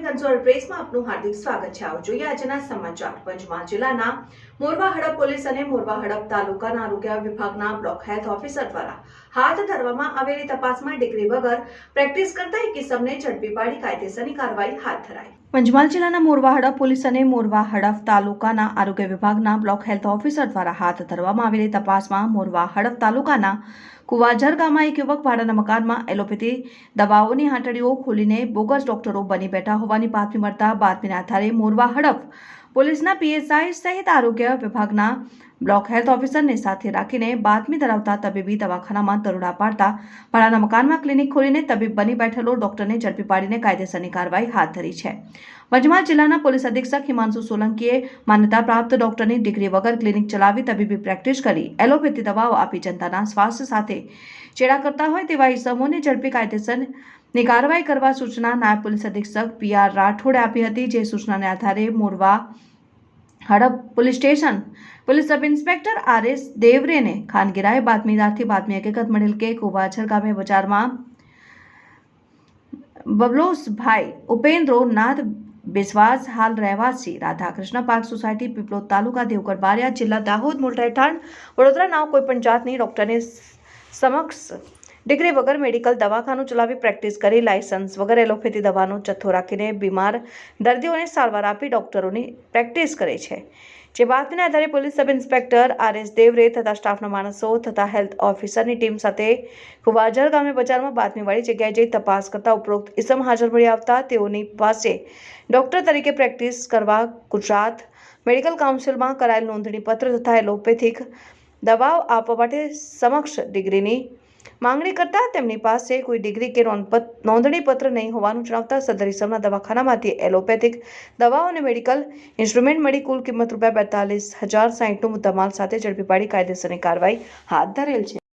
Console પ્રેસમાં આપનું હાર્દિક સ્વાગત છે. આવો આજના સમાચાર. પંચમહાલ જિલ્લાના મોરવા હડપ પોલીસ અને મોરવા હડપ તાલુકાના આરોગ્ય વિભાગના બ્લોક હેલ્થ ઓફિસર દ્વારા હાથ ધરવામાં આવેલી તપાસમાં ડિગ્રી વગર પ્રેક્ટિસ કરતા એક કિસમને ઝડપી પાડી કાયદેસરની કાર્યવાહી હાથ ધરાઈ. પંચમહાલ જિલ્લાના મોરવા હડપ પોલીસ અને મોરવા હડફ તાલુકાના આરોગ્ય વિભાગના બ્લોક હેલ્થ ઓફિસર દ્વારા હાથ ધરવામાં આવેલી તપાસમાં મોરવા હડફ તાલુકાના કુવાઝર ગામમાં એક યુવક ભાડાના મકાનમાં એલોપેથી દવાઓની હાંટડીઓ ખોલીને બોગસ ડોક્ટરો બની બેઠા હોવાની બાતમી મળતા બાતમીના આધારે મોરવા હડફ પોલીસના પીએસઆઈ સહિત આરોગ્ય વિભાગના બ્લોક હેલ્થ ઓફિસરને સાથે રાખીને બાતમી ધરાવતા તબીબી દવાખાનામાં દરોડા પાડતા ભાડાના મકાનમાં ક્લિનિક ખોલીને તબીબ બની બેઠેલો ડોક્ટરને ઝડપી પાડીને કાયદેસરની કાર્યવાહી હાથ ધરી છે. પંચમહાલ જિલ્લાના પોલીસ અધિક્ષક હિમાંશુ સોલંકીએ માન્યતા પ્રાપ્ત ડોક્ટરની ડિગ્રી વગર ક્લિનિક ચલાવી તબીબી પ્રેક્ટિસ કરી એલોપેથી દવાઓ આપી જનતાના સ્વાસ્થ્ય સાથે ચેડા કરતા હોય તેવા ઇસમોને ઝડપી કાયદેસરની કાર્યવાહી કરવા સૂચના નાયબ પોલીસ અધિક્ષક પી આર રાઠોડે આપી હતી, જે સૂચનાને આધારે Morva Hadaf police station police sub inspector R S દેવરેને ખાનગીરાએ બાતમીદારથી બાતમી હકીકત મળેલ કે કુવાછર ગામે બજારમાં બબલોસભાઈ ઉપેન્દ્રો નાથ બિસ્વાસ હાલ રહેવાસી. રાધાકૃષ્ણ પાર્ક સોસાયટી પીપલોદ તાલુકા દેવગઢ બારિયા જિલ્લા દાહોદ મૂળ વડોદરા વડોદરાના કોઈપણ જાતની ડોક્ટરની સમક્ષ ડિગ્રી વગર મેડિકલ દવાખાનું ચલાવી પ્રેક્ટિસ કરી લાયસન્સ વગર એલોપેથી દવાનો જથ્થો રાખીને બીમાર દર્દીઓને સારવાર આપી ડોક્ટરોની પ્રેક્ટિસ કરે છે. જે બાતમીના આધારે police sub inspector R S Devre તથા સ્ટાફના માણસો તથા હેલ્થ ઓફિસરની ટીમ સાથે કુવાજર ગામે બજારમાં બાતમીવાળી જગ્યાએ જઈ તપાસ કરતા ઉપરોક્ત ઇસમ હાજર મળી આવતા તેઓની પાસે ડોક્ટર તરીકે પ્રેક્ટિસ કરવા ગુજરાત મેડિકલ કાઉન્સિલમાં કરાયેલ નોંધણીપત્ર તથા એલોપેથિક દવાઓ આપવા માટે સમક્ષ ડિગ્રીની માંગણી કરતા તેમની પાસે કોઈ ડિગ્રી કે નોંધણીપત્ર નહીં હોવાનું જણાવતા સદર ઇસમના દવાખાનામાંથી એલોપેથિક દવાઓ અને મેડિકલ ઇન્સ્ટ્રુમેન્ટ મળી કુલ કિંમત રૂપિયા બેતાલીસ હજાર સાહીઠનો મુદ્દામાલ સાથે ઝડપી પાડી કાયદેસરની કાર્યવાહી હાથ ધરેલ છે.